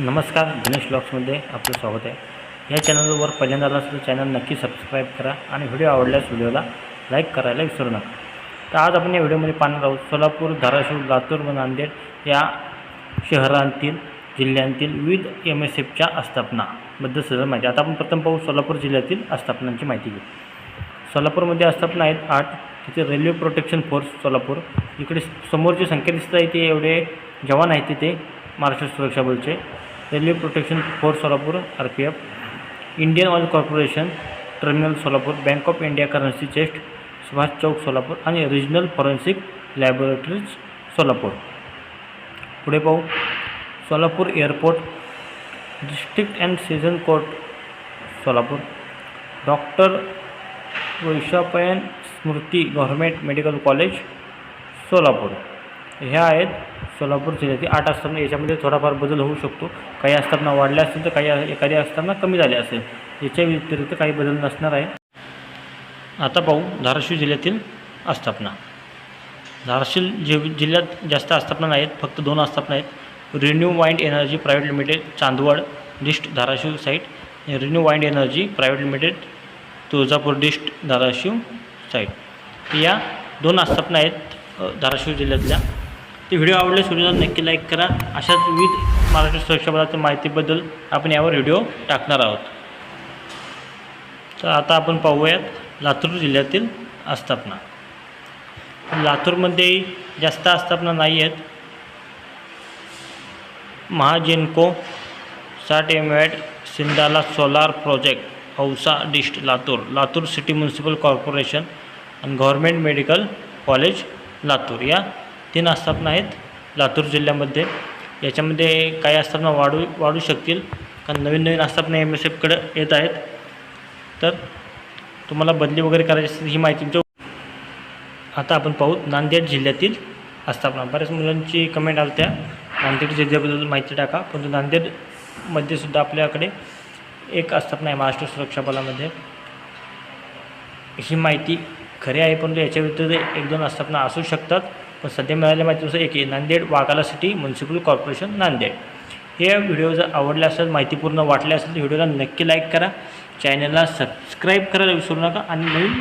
नमस्कार गणेश ब्लॉग्समध्ये आपलं स्वागत आहे. या चॅनलवर पहिल्यांदा आला असेल तर चॅनल नक्की सबस्क्राईब करा आणि व्हिडिओ आवडल्यास व्हिडिओला लाईक करायला विसरू नका. तर आज आपण या व्हिडिओमध्ये पाहणार आहोत सोलापूर धाराशिव लातूर व नांदेड या शहरांतील जिल्ह्यांतील विविध एम एस एफच्या आस्थापनाबद्दल सगळं माहिती. आता आपण प्रथम पाहू सोलापूर जिल्ह्यातील आस्थापनांची माहिती घेऊ. सोलापूरमध्ये आस्थापना आहेत आठ तिथे रेल्वे प्रोटेक्शन फोर्स सोलापूर. इकडे समोरची संख्या दिसत आहे ते एवढे जवान आहेत तिथे महाराष्ट्र सुरक्षा बलचे. Railway protection force Solapur R P F Indian oil corporation terminal Solapur bank of India currency chest Subhash Chowk Solapur आणि रिजनल फॉरेन्सिक लॅबोरेटरीज सोलापूर. पुढे पाहू. Solapur airport district and sessions court Solapur. Doctor Vaishampayan Smruti government medical college Solapur. ह्या आहेत सोलापूर जिल्ह्यातील आठ आस्थापना याच्यामध्ये थोडाफार बदल होऊ शकतो. काही आस्थापना वाढल्या असतील तर काही एखादी आस्थापना कमी झाल्या असेल. याच्या व्यतिरिक्त काही बदल नसणार आहे. आता पाहू धाराशिव जिल्ह्यातील आस्थापना. धाराशिव जि जिल्ह्यात जास्त आस्थापना नाहीत फक्त दोन आस्थापना आहेत. Renew wind energy private limited Chandwad dist Dharashiv site. Renew wind energy private limited Tuljapur dist Dharashiv site. या दोन आस्थापना आहेत धाराशिव जिल्ह्यातल्या. ते व्हिडिओ आवडले व्हिडिओला नक्की लाईक करा. अशाच विविध महाराष्ट्र सुरक्षा बलाच्या माहितीबद्दल आपण यावर व्हिडिओ टाकणार आहोत. तर आता आपण पाहूयात लातूर जिल्ह्यातील आस्थापना. लातूरमध्ये जास्त आस्थापना नाही आहेत. महाजेनको साठ M watt सिंदाला solar project Ausa dist Latur. Latur city municipal corporation आणि गव्हर्मेंट मेडिकल कॉलेज लातूर. या तीन आस्थापना आहेत लातूर जिल्ह्यामध्ये. याच्यामध्ये काही आस्थापना वाढू वाढू शकतील. कारण नवीन नवीन आस्थापना एम एस एफकडे येत आहेत. तर तुम्हाला बदली वगैरे करायची असेल ही माहिती तुमच्या आता आपण पाहू नांदेड जिल्ह्यातील आस्थापना. बऱ्याच मुलांची कमेंट आल्या त्या नांदेड जिल्ह्याबद्दल माहिती टाका. परंतु नांदेडमध्ये सुद्धा आपल्याकडे एक आस्थापना आहे महाराष्ट्र सुरक्षा बलामध्ये. ही माहिती खरी आहे परंतु याच्या व्यतिरिक्त एक दोन आस्थापना असू शकतात. पण सध्या मिळालेल्या माहितीनुसार एक आहे नांदेड वाघाला सिटी म्युन्सिपल कॉर्पोरेशन नांदेड. हे व्हिडिओ जर आवडले असेल माहितीपूर्ण वाटले असेल तर व्हिडिओला नक्की लाईक करा. चॅनलला सबस्क्राईब करायला विसरू नका आणि नवीन